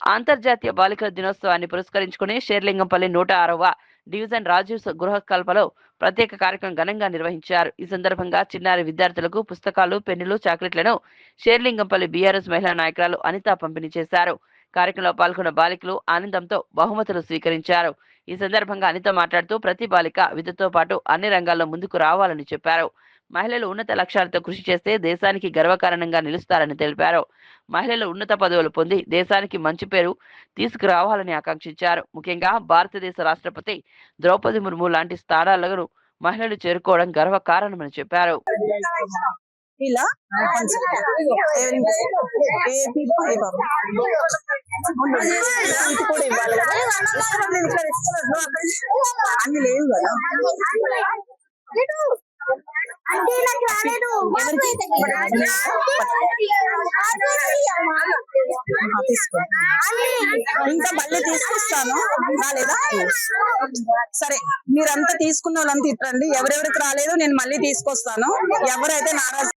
అంతర్జాతీయ బాలికల దినోత్సవాన్ని పురస్కరించుకుని షేర్లింగంపల్లి నూట ఆరవ డివిజన్ రాజీవ్ గృహకల్పలో ప్రత్యేక కార్యక్రమం ఘనంగా నిర్వహించారు. ఈ సందర్భంగా చిన్నారి విద్యార్థులకు పుస్తకాలు పెన్నులు చాక్లెట్లను షేర్లింగంపల్లి బీఆర్ఎస్ మహిళా నాయకురాలు అనిత పంపిణీ చేశారు. కార్యక్రమంలో పాల్గొన్న బాలికలు ఆనందంతో బహుమతులు స్వీకరించారు. ఈ సందర్భంగా అనిత మాట్లాడుతూ ప్రతి బాలిక విద్యతో పాటు అన్ని రంగాల్లో ముందుకు రావాలని చెప్పారు. మహిళలు ఉన్నత లక్ష్యాలతో కృషి చేస్తే దేశానికి గర్వకారణంగా నిలుస్తారని తెలిపారు మహిళలు ఉన్నత పదవులు పొంది దేశానికి మంచి పేరు తీసుకురావాలని ఆకాంక్షించారు ముఖ్యంగా భారతదేశ రాష్ట్రపతి ద్రౌపది ముర్ము లాంటి స్థానాలను మహిళలు చేరుకోవడం గర్వకారణమని చెప్పారు ఇలా ఏపీ బాబు ఇది కూడా ఇవ్వాలి కదా నేను ఇక్కడ ఇస్తున్నాను అన్ని లేవు కదా ఇంకా మళ్ళీ తీసుకొస్తాను రాలేదా సరే మీరంతా తీసుకున్న వాళ్ళంతా ఇట్టండి ఎవరెవరికి రాలేదో నేను మళ్ళీ తీసుకొస్తాను. ఎవరైతే నారాజు